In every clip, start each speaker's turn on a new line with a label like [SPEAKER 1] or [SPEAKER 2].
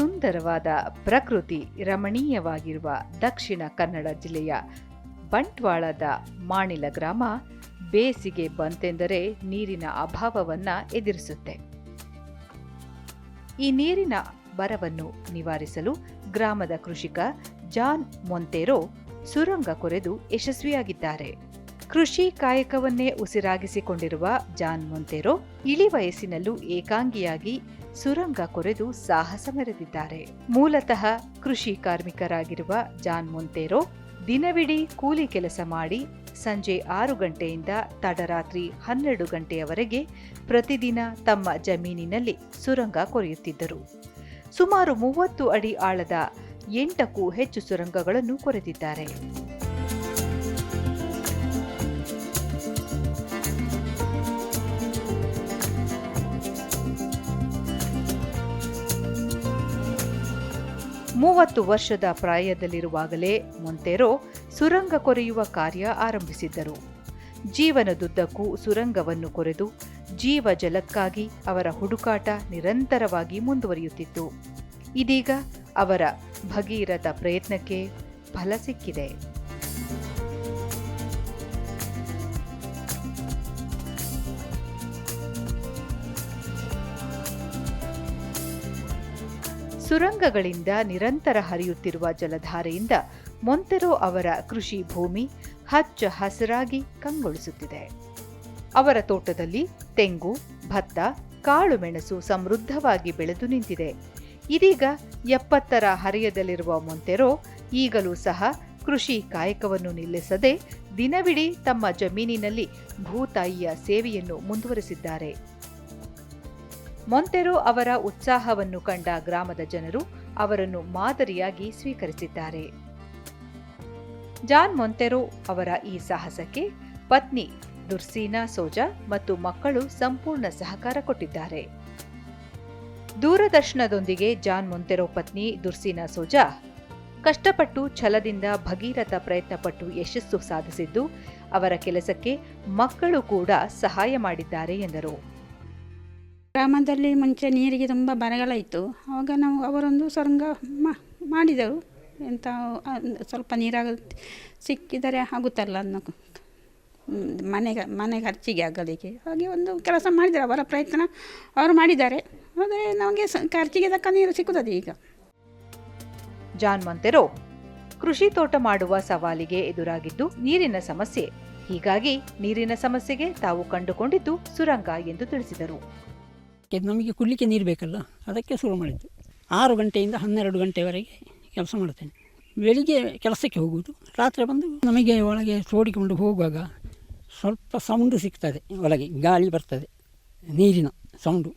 [SPEAKER 1] ಸುಂದರವಾದ ಪ್ರಕೃತಿ ರಮಣೀಯವಾಗಿರುವ ದಕ್ಷಿಣ ಕನ್ನಡ ಜಿಲ್ಲೆಯ ಬಂಟ್ವಾಳದ ಮಾಣಿಲ ಗ್ರಾಮ ಬೇಸಿಗೆ ಬಂತೆಂದರೆ ನೀರಿನ ಅಭಾವವನ್ನು ಎದುರಿಸುತ್ತೆ. ಈ ನೀರಿನ ಬರವನ್ನು ನಿವಾರಿಸಲು ಗ್ರಾಮದ ಕೃಷಿಕ ಜಾನ್ ಮೊಂತೆರೋ ಸುರಂಗ ಕೊರೆದು ಯಶಸ್ವಿಯಾಗಿದ್ದಾರೆ. ಕೃಷಿ ಕಾಯಕವನ್ನೇ ಉಸಿರಾಗಿಸಿಕೊಂಡಿರುವ ಜಾನ್ ಮೊಂತೆರೋ ಇಳಿ ವಯಸ್ಸಿನಲ್ಲೂ ಏಕಾಂಗಿಯಾಗಿ ಸುರಂಗ ಕೊರೆದು ಸಾಹಸ ಮೆರೆದಿದ್ದಾರೆ. ಮೂಲತಃ ಕೃಷಿ ಕಾರ್ಮಿಕರಾಗಿರುವ ಜಾನ್ ಮೊಂತೆರೋ ದಿನವಿಡೀ ಕೂಲಿ ಕೆಲಸ ಮಾಡಿ ಸಂಜೆ ಆರು ಗಂಟೆಯಿಂದ ತಡರಾತ್ರಿ ಹನ್ನೆರಡು ಗಂಟೆಯವರೆಗೆ ಪ್ರತಿದಿನ ತಮ್ಮ ಜಮೀನಿನಲ್ಲಿ ಸುರಂಗ ಕೊರೆಯುತ್ತಿದ್ದರು. ಸುಮಾರು ಮೂವತ್ತು ಅಡಿ ಆಳದ ಎಂಟಕ್ಕೂ ಹೆಚ್ಚು ಸುರಂಗಗಳನ್ನು ಕೊರೆದಿದ್ದಾರೆ. ಮೂವತ್ತು ವರ್ಷದ ಪ್ರಾಯದಲ್ಲಿರುವಾಗಲೇ ಮೊಂತೆರೋ ಸುರಂಗ ಕೊರೆಯುವ ಕಾರ್ಯ ಆರಂಭಿಸಿದ್ದರು. ಜೀವನದುದ್ದಕ್ಕೂ ಸುರಂಗವನ್ನು ಕೊರೆದು ಜೀವ ಜಲಕ್ಕಾಗಿ ಅವರ ಹುಡುಕಾಟ ನಿರಂತರವಾಗಿ ಮುಂದುವರಿಯುತ್ತಿತ್ತು. ಇದೀಗ ಅವರ ಭಗೀರಥ ಪ್ರಯತ್ನಕ್ಕೆ ಫಲ ಸಿಕ್ಕಿದೆ. ಸುರಂಗಗಳಿಂದ ನಿರಂತರ ಹರಿಯುತ್ತಿರುವ ಜಲಧಾರೆಯಿಂದ ಮೊಂತೆರೋ ಅವರ ಕೃಷಿ ಭೂಮಿ ಹಚ್ಚ ಹಸಿರಾಗಿ ಕಂಗೊಳಿಸುತ್ತಿದೆ. ಅವರ ತೋಟದಲ್ಲಿ ತೆಂಗು, ಭತ್ತ, ಕಾಳು ಮೆಣಸು ಸಮೃದ್ಧವಾಗಿ ಬೆಳೆದು ನಿಂತಿದೆ. ಇದೀಗ ಎಪ್ಪತ್ತರ ಹರೆಯದಲ್ಲಿರುವ ಮೊಂತೆರೋ ಈಗಲೂ ಸಹ ಕೃಷಿ ಕಾಯಕವನ್ನು ನಿಲ್ಲಿಸದೆ ದಿನವಿಡೀ ತಮ್ಮ ಜಮೀನಿನಲ್ಲಿ ಭೂತಾಯಿಯ ಸೇವೆಯನ್ನು ಮುಂದುವರೆಸಿದ್ದಾರೆ. ಮೊಂತೆರೋ ಅವರ ಉತ್ಸಾಹವನ್ನು ಕಂಡ ಗ್ರಾಮದ ಜನರು ಅವರನ್ನು ಮಾದರಿಯಾಗಿ ಸ್ವೀಕರಿಸಿದ್ದಾರೆ. ಜಾನ್ ಮೊಂತೆರೋ ಅವರ ಈ ಸಾಹಸಕ್ಕೆ ಪತ್ನಿ ದುರ್ಸೀನಾ ಸೋಜಾ ಮತ್ತು ಮಕ್ಕಳು ಸಂಪೂರ್ಣ ಸಹಕಾರ ಕೊಟ್ಟಿದ್ದಾರೆ. ದೂರದರ್ಶನದೊಂದಿಗೆ ಜಾನ್ ಮೊಂತೆರೊ ಪತ್ನಿ ದುರ್ಸೀನಾ ಸೋಜಾ ಕಷ್ಟಪಟ್ಟು ಛಲದಿಂದ ಭಗೀರಥ ಪ್ರಯತ್ನಪಟ್ಟು ಯಶಸ್ಸು ಸಾಧಿಸಿದ್ದು, ಅವರ ಕೆಲಸಕ್ಕೆ ಮಕ್ಕಳು ಕೂಡ ಸಹಾಯ ಮಾಡಿದ್ದಾರೆ ಎಂದರು.
[SPEAKER 2] ಗ್ರಾಮದಲ್ಲಿ ಮುಂಚೆ ನೀರಿಗೆ ತುಂಬ ಬರಗಾಲ ಇತ್ತು ಆವಾಗ ನಾವು ಅವರೊಂದು ಸೊರಂಗ ಮಾ- ಮಾಡಿದೆವು. ಎಂಥ ಸ್ವಲ್ಪ ನೀರಾಗ ಸಿಕ್ಕಿದರೆ ಆಗುತ್ತಲ್ಲ ಅನ್ನೋ ಮನೆಗೆ ಮನೆ ಖರ್ಚಿಗೆ ಆಗಲಿಕ್ಕೆ. ಹಾಗೆ ಒಂದು ಕೆಲಸ ಮಾಡಿದ್ದಾರೆ ಅವರ ಪ್ರಯತ್ನ ಅವರು ಮಾಡಿದ್ದಾರೆ. ಆದರೆ ನಮಗೆ ಖರ್ಚಿಗೆ ತಕ್ಕ ನೀರು ಸಿಕ್ಕುತ್ತದೆ ಈಗ.
[SPEAKER 1] ಜಾನ್ ಮಂತೆರೋ, ಕೃಷಿ ತೋಟ ಮಾಡುವ ಸವಾಲಿಗೆ ಎದುರಾಗಿದ್ದು ನೀರಿನ ಸಮಸ್ಯೆ. ಹೀಗಾಗಿ ನೀರಿನ ಸಮಸ್ಯೆಗೆ ತಾವು ಕಂಡುಕೊಂಡಿದ್ದು ಸುರಂಗ ಎಂದು ತಿಳಿಸಿದರು.
[SPEAKER 3] ಕೆ- ನಮಗೆ ಕುಡಲಿಕ್ಕೆ ನೀರು ಬೇಕಲ್ಲ, ಅದಕ್ಕೆ ಶುರು ಮಾಡಿದ್ದು. ಆರು ಗಂಟೆಯಿಂದ ಹನ್ನೆರಡು ಗಂಟೆವರೆಗೆ ಕೆಲಸ ಮಾಡ್ತೇನೆ. ಬೆಳಿಗ್ಗೆ ಕೆಲಸಕ್ಕೆ ಹೋಗುವುದು, ರಾತ್ರಿ ಬಂದು ನಮಗೆ ಒಳಗೆ ತೋಡಿಕೊಂಡು ಹೋಗುವಾಗ ಸ್ವಲ್ಪ ಸೌಂಡು ಸಿಗ್ತದೆ, ಒಳಗೆ ಗಾಳಿ ಬರ್ತದೆ, ನೀರಿನ ಸೌಂಡು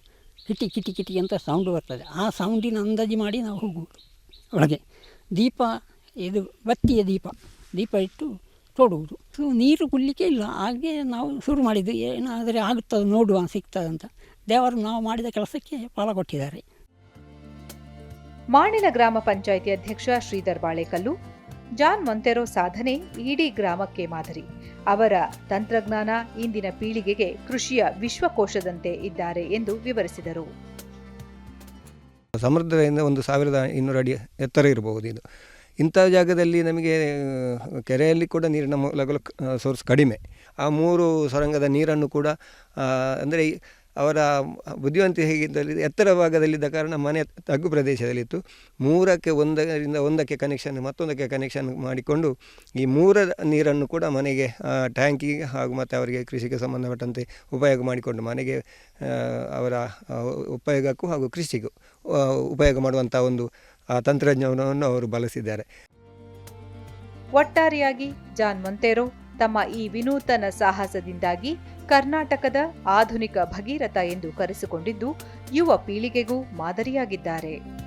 [SPEAKER 3] ಕಿಟಿ ಕಿಟಿ ಕಿಟಿ ಅಂತ ಸೌಂಡು ಬರ್ತದೆ. ಆ ಸೌಂಡಿನ ಅಂದಾಜು ಮಾಡಿ ನಾವು ಹೋಗುವುದು. ಒಳಗೆ ದೀಪ, ಇದು ಬತ್ತಿಯ ದೀಪ ದೀಪ ಇಟ್ಟು ತೋಡುವುದು. ನೀರು ಕುಡಲಿಕ್ಕೆ ಇಲ್ಲ, ಹಾಗೆ ನಾವು ಶುರು ಮಾಡಿದ್ದು. ಏನಾದರೆ ಆಗುತ್ತದೆ ನೋಡುವ, ಸಿಗ್ತದಂತ. ದೇವರು ನಾವು ಮಾಡಿದ ಕೆಲಸಕ್ಕೆ ಫಲ ಕೊಟ್ಟಿದ್ದಾರೆ
[SPEAKER 1] ಮಾಣಿಲ ಗ್ರಾಮ ಪಂಚಾಯಿತಿ ಅಧ್ಯಕ್ಷ ಶ್ರೀಧರ್ ಬಾಳೆಕಲ್ಲು ಜಾನ್ ಮೊಂತೆರೋ ಸಾಧನೆ ಇಡೀ ಗ್ರಾಮಕ್ಕೆ ಮಾದರಿ. ಅವರ ತಂತ್ರಜ್ಞಾನ ಇಂದಿನ ಪೀಳಿಗೆಗೆ ಕೃಷಿಯ ವಿಶ್ವಕೋಶದಂತೆ ಇದ್ದಾರೆ ಎಂದು ವಿವರಿಸಿದರು.
[SPEAKER 4] ಸಮೃದ್ಧದಿಂದ ಒಂದು ಸಾವಿರದ ಇನ್ನೂರು ಅಡಿ ಎತ್ತರ ಇರಬಹುದು ಇದು. ಇಂಥ ಜಾಗದಲ್ಲಿ ನಮಗೆ ಕೆರೆಯಲ್ಲಿ ಕೂಡ ನೀರಿನ ಮೂಲಗಳು ಸೋರ್ಸ್ ಕಡಿಮೆ. ಆ ಮೂರು ಸೊರಂಗದ ನೀರನ್ನು ಕೂಡ ಅಂದರೆ ಅವರ ಬುದ್ಧಿವಂತಿ ಹೇಗಿದ್ದಲ್ಲಿ ಎತ್ತರ ಭಾಗದಲ್ಲಿದ್ದ ಕಾರಣ ಮನೆ ತಗ್ಗು ಪ್ರದೇಶದಲ್ಲಿತ್ತು. ಮೂರಕ್ಕೆ ಒಂದರಿಂದ ಒಂದಕ್ಕೆ ಕನೆಕ್ಷನ್ ಮತ್ತೊಂದಕ್ಕೆ ಕನೆಕ್ಷನ್ ಮಾಡಿಕೊಂಡು ಈ ಮೂರ ನೀರನ್ನು ಕೂಡ ಮನೆಗೆ ಟ್ಯಾಂಕಿಗೆ ಹಾಗೂ ಮತ್ತು ಅವರಿಗೆ ಕೃಷಿಗೆ ಸಂಬಂಧಪಟ್ಟಂತೆ ಉಪಯೋಗ ಮಾಡಿಕೊಂಡು ಮನೆಗೆ ಅವರ ಉಪಯೋಗಕ್ಕೂ ಹಾಗೂ ಕೃಷಿಗೂ ಉಪಯೋಗ ಮಾಡುವಂಥ ಒಂದು ತಂತ್ರಜ್ಞಾನವನ್ನು ಅವರು ಬಳಸಿದ್ದಾರೆ.
[SPEAKER 1] ಒಟ್ಟಾರೆಯಾಗಿ ಜಾನ್ ಮೊಂತೆರೋ ತಮ್ಮ ಈ ವಿನೂತನ ಸಾಹಸದಿಂದಾಗಿ ಕರ್ನಾಟಕದ ಆಧುನಿಕ ಭಗೀರಥ ಎಂದು ಕರೆಸಿಕೊಂಡಿದ್ದು ಯುವ ಪೀಳಿಗೆಗೂ ಮಾದರಿಯಾಗಿದ್ದಾರೆ.